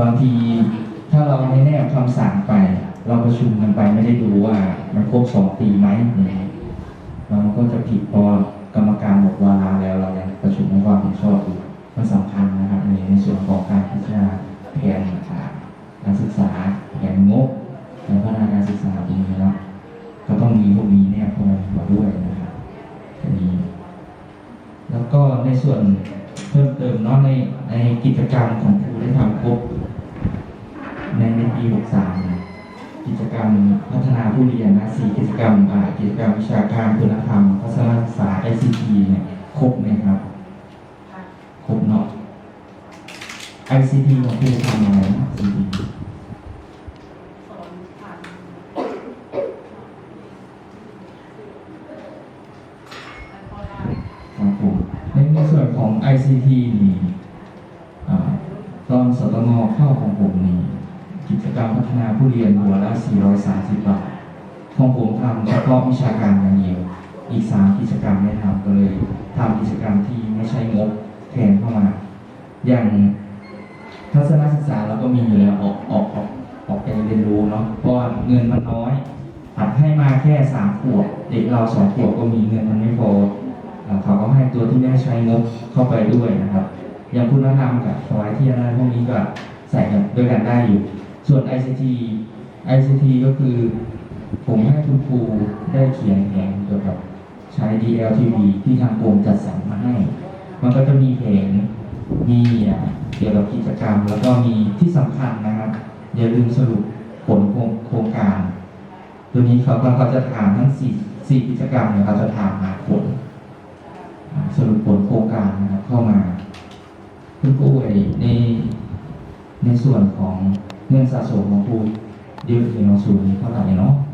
บางทีถ้าเราไม่แนบคำสั่งไป เราประชุมกันไปไม่ได้ดูว่ามันครบสองปีไหมเนี่ยเราก็จะผิดพราะว่ากรรมการหมดวาระแล้วเรายังประชุมให้ความเห็นชอบอยู่มันสำคัญนะครับในในส่วนของการพิจารณาแผนการศึกษาแผนงบและพัฒนาการศึกษาตรงนี้เนาะก็ต้องมีพวกนี้เนี่ยเข้ามาด้วยนะครับทีนี้แล้วก็ในส่วนเพิ่มเติมเนาะในในกิจกรรมของครูได้ทำครบ ปี63นี่ยกิจกรรมพัฒนาผู้เรียนนะสี่กิจกรรมอ่ากิจกรรมวิชาการคุณธรรมพัฒนาศึกษา ICT เนี่ยครบไหมครับครบเนาะ ICT ของครูทำอะไรนะ ICT สอนผ่านแอปออนไลน์ครับผมในในส่วนของ ICT นี่ตอนสตมเข้าของผมนี่ จกรรมพัฒนาผู้เรียนหัวละ 430 บาท ของผมทำเฉพาะวิชาการอย่างเดียว อีก 3 กิจกรรมไม่ทำก็เลยทำกิจกรรมที่ไม่ใช่งบแทนเข้ามา อย่างทัศนศึกษาเราก็มีอยู่แล้วออกออกออกออกไปเรียนรู้เนาะ เพราะว่าเงินมันน้อยอัดให้มาแค่สามขวบเด็กเราสองขวบก็มีเงินมันไม่พอเขาก็ให้ตัวที่ไม่ได้ใช้งบเข้าไปด้วยนะครับ อย่างคุณธรรมกับสวายที่อะไรพวกนี้ก็ใส่กันด้วยกันได้อยู่ ส่วน ICT ICT ก็คือผมให้คุณครูได้เขียนแผนเกี่ยวกับใช้ DLTV ที่ทางกรมจัดสรรมาให้ มันก็จะมีเพลงมีเกี่ยวกับกิจกรรม แล้วก็มีที่สำคัญนะครับอย่าลืมสรุปผลโครงการ ตัวนี้เขาก็เขาจะถามทั้งสี่สี่กิจกรรมเนี่ยเขาจะถามหาผลสรุปผลโครงการนะครับเข้ามาคุณครูไอ้ในในส่วนของ 天上所蒙不留你们属于看看你喏。